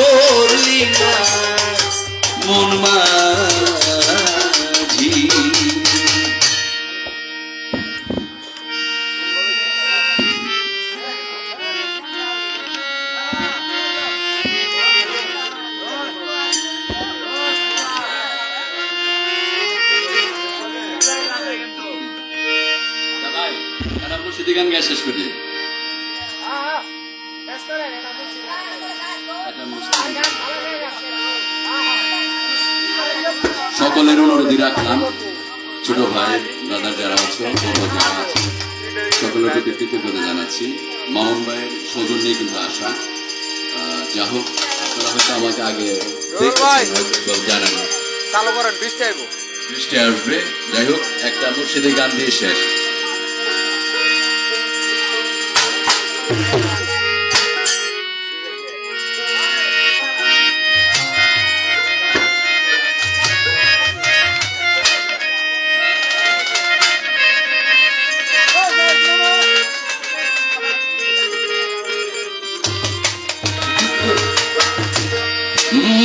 করলি না মন মাঝি। গান গায়ে শেষ করে। সকলের অনুরোধই রাখলাম। ছোট ভাই দাদা যারা আছে বড় যারা আছে সকলের প্রতি কৃতজ্ঞতা জানাচ্ছি। মামুন ভাইয়ের সৌজন্যে কিন্তু আসা। যা হোক আপনারা হয়তো আমাকে আগে জানেন। না চালু করেন বৃষ্টি আইব। বৃষ্টি আসবে। যাই হোক একটা মুর্শিদি গান দিয়ে শেষ।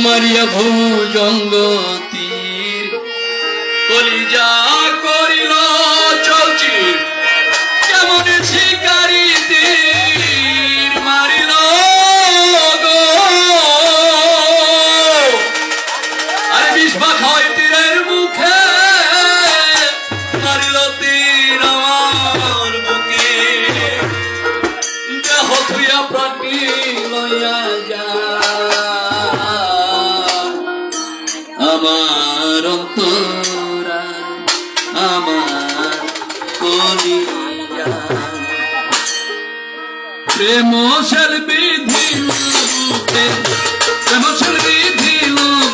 মারিয়া ভুজঙ্গ তীর কলিজা আমার অন্তরা আমার প্রেম শল বিধি প্রেম শল বিধি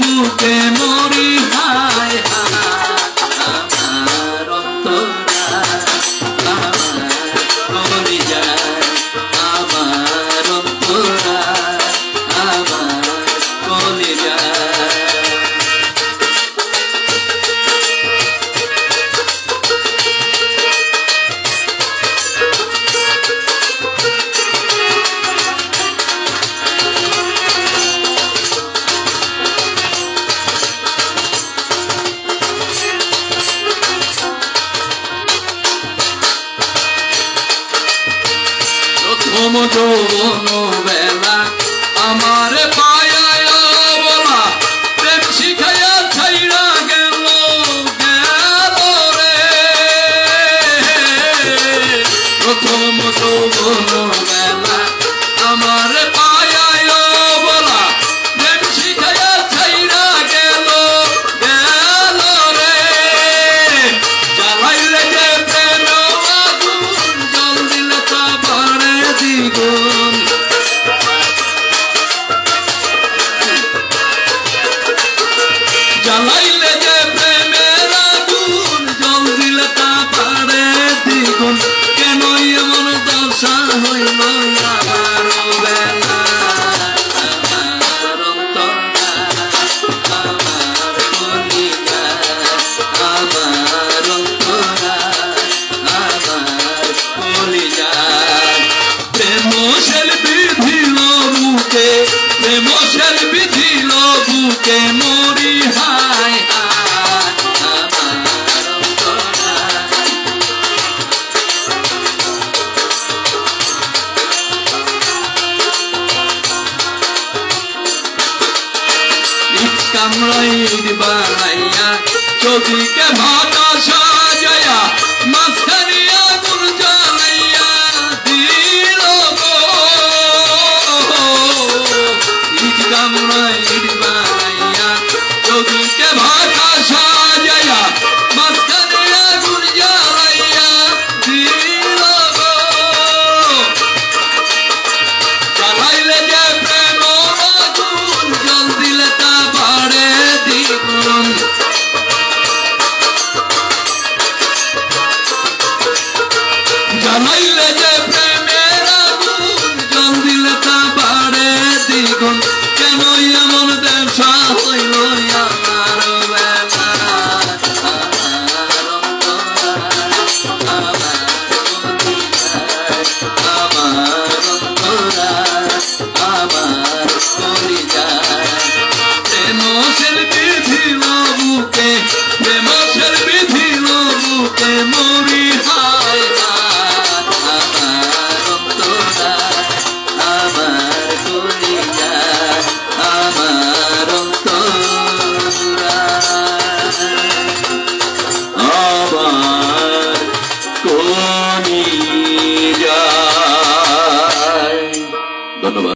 বুকে মরি হায় যৌবন বেলা। আমার পায়া কামড়াই বানাইয়া চৌধুরীকে ভাটা